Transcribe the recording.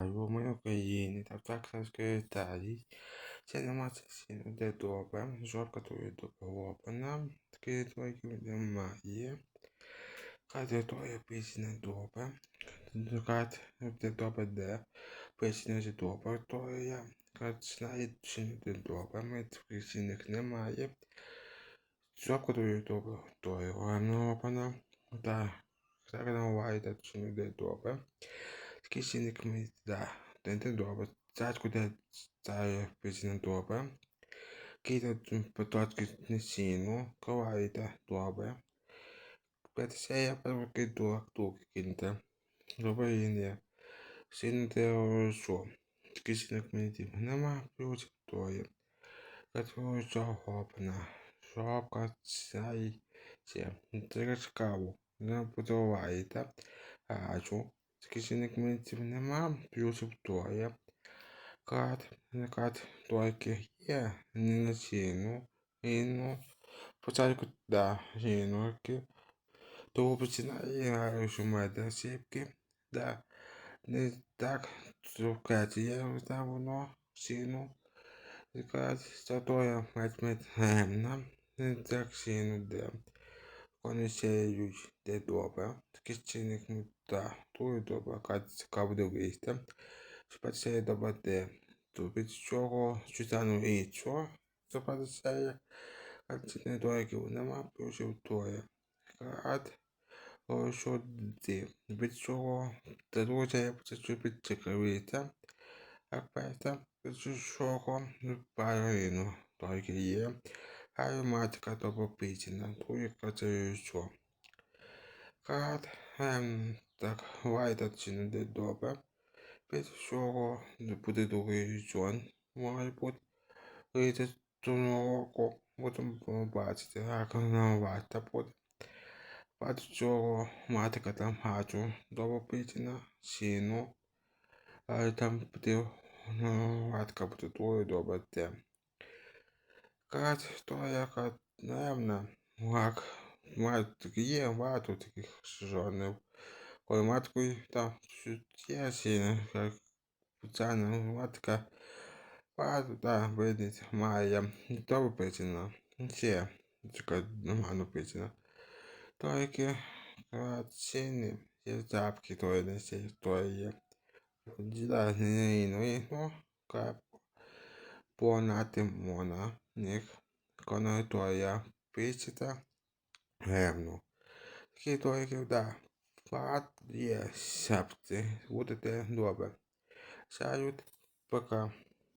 в моїй Україні та так Італії. Це нема сесійно, де добре, жопка твоя добрована, такі твої немає. Кати твоя пісня добре, кат де добре де, пісня ж добре твоя, кат знає, чи не де добре, ми пісних немає. Жопка твоя добре, твоя робана, та так навається, чи не де добре. Скільчинник ми, да, не добре. Цятку де цає пісня добре. Кіта поточки не сіну, коваєте добре. Петсея перки дуак дук кінте. Добре є. Сильно те що. Скільчинник мені нема, плюс тоє. Катвою жопна. Жопка цяй. Це. Цікаво. Не подобаєте. Ачу. Скільчинник мені нема, плюс тоє. Кат, кат, тільки є, не на ціну. І ну, спочатку, да, жінки. То починає шумати сіпки. Да. Не так, цукаті є, да, воно, ціну. Кат, тоє, мать мать, гемна. Не так ціну, де. Вони сіють, де добре. Такий чинник, да, то і добре, кат, цікаво дивитися. Спеція добре де. То від чого читану і що? Западає. Картини доїків нема, плюсів тоє. Кат, що де. Від чого друзі, я хочу підчекавіться. А перша, від чого парину тільки є. Доброписана, твоє кацею що. Кат, так, вайта чи не добре. Від чого буде другий жон, може бути. Вийти до року, будемо побачити, як вона варта буде. Бачу цього матика там гачу, добропитіна, сіну. Але там буде, ну, ватка буде двоє добре те. Кат, то яка, наверно, як, мать, є багато таких жонів. Коли маткою там є сіна, як спеціальна матка, багато, да, видить, має, добре причина, ще, така нормально причина. То які, ціни, є запки, то є то є. Діла не іноді, ну, кап, понати мона, них, коно то є, писіта, гемну. Такі то які, да, багато є септи. будете добре. Салют, пока.